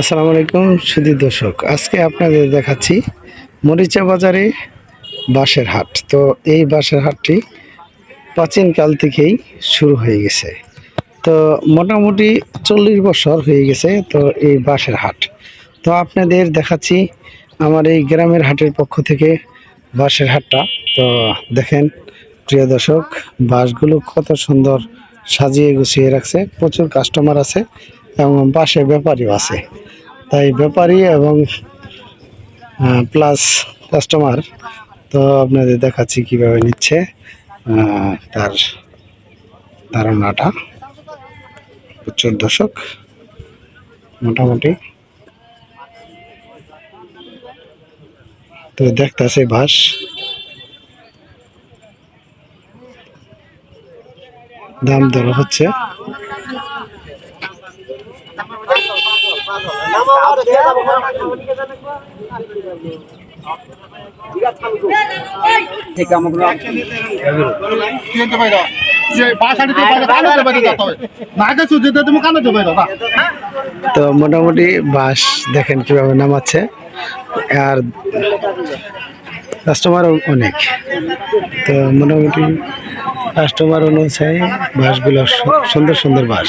আসসালামু আলাইকুম সুধী দর্শক। আজকে আপনাদের দেখাচ্ছি মরিচা বাজারে বাঁশের হাট। তো এই বাঁশের হাটটি প্রাচীনকাল থেকেই শুরু হয়ে গেছে। তো মোটামুটি চল্লিশ বছর হয়ে গেছে তো এই বাঁশের হাট। তো আপনাদের দেখাচ্ছি আমার এই গ্রামের হাটের পক্ষ থেকে বাঁশের হাটটা। তো দেখেন, প্রিয় দর্শক, বাঁশগুলো কত সুন্দর সাজিয়ে গুছিয়ে রাখছে, প্রচুর কাস্টমার আছে। এবং পাশে ব্যাপারীও আছে। তাই ব্যাপারী এবং প্লাস কাস্টমার তো আপনাদের দেখাচ্ছি কীভাবে নিচ্ছে তার ধারণাটা। প্রচুর দর্শক, মোটামুটি। তো দেখতেছে বাস দাম দর হচ্ছে। তো মোটামুটি বাস দেখেন কীভাবে নামাচ্ছে, আর কাস্টমারও অনেক। তো মোটামুটি কাস্টমার অনুযায়ী বাসগুলো সুন্দর সুন্দর বাস।